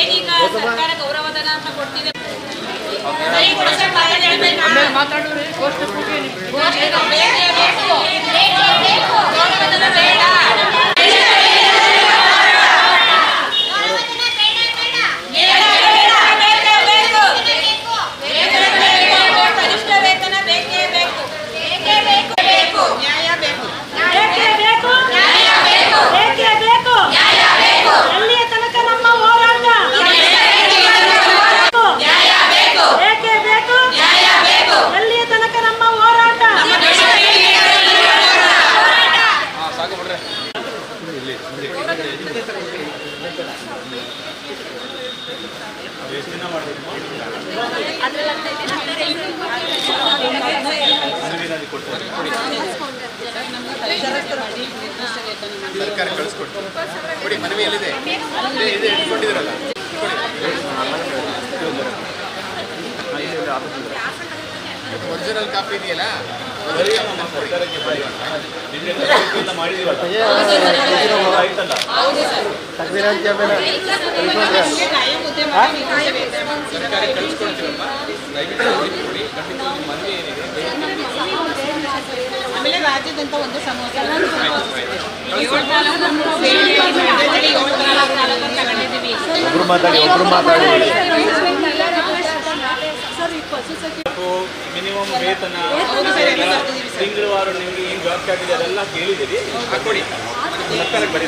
ಏನೀಗ ಸರ್ಕಾರ ಗೌರವಧನ ಅಂತ ಕೊಡ್ತಿದೆ. ಮಾತಾಡೋರು ಸರ್ಕಾರ ಕಳಿಸ್ಕೊಡ್ತೀವಿ ಕೊಡಿ ಮನವಿ ಎಲ್ಲಿದೆ? ಇದೆ? ಇಟ್ಕೊಂಡಿದ್ದೀರಲ್ಲ? ಒರಿಜಿನಲ್ ಕಾಪಿ ಇದೆಯಲ್ಲ? ಆಮೇಲೆ ರಾಜ್ಯದಂತ ಒಂದು ಸಮಸ್ಯೆ ಒಬ್ರು ಮಾತಾಡಿ ಒಬ್ರು ಮಾತಾಡಿ ಮಿನಿಮಮ್ ವೇತನ ತಿಂಗಳವಾರು ನಿಮಗೆ ಏನು ಜಾಬ್ ಇದೆ ಅದೆಲ್ಲ ಕೇಳಿದ್ದೀರಿ. ಹಾಕೊಡಿ ಸರ್ಕಾರಕ್ಕೆ ಬರೀ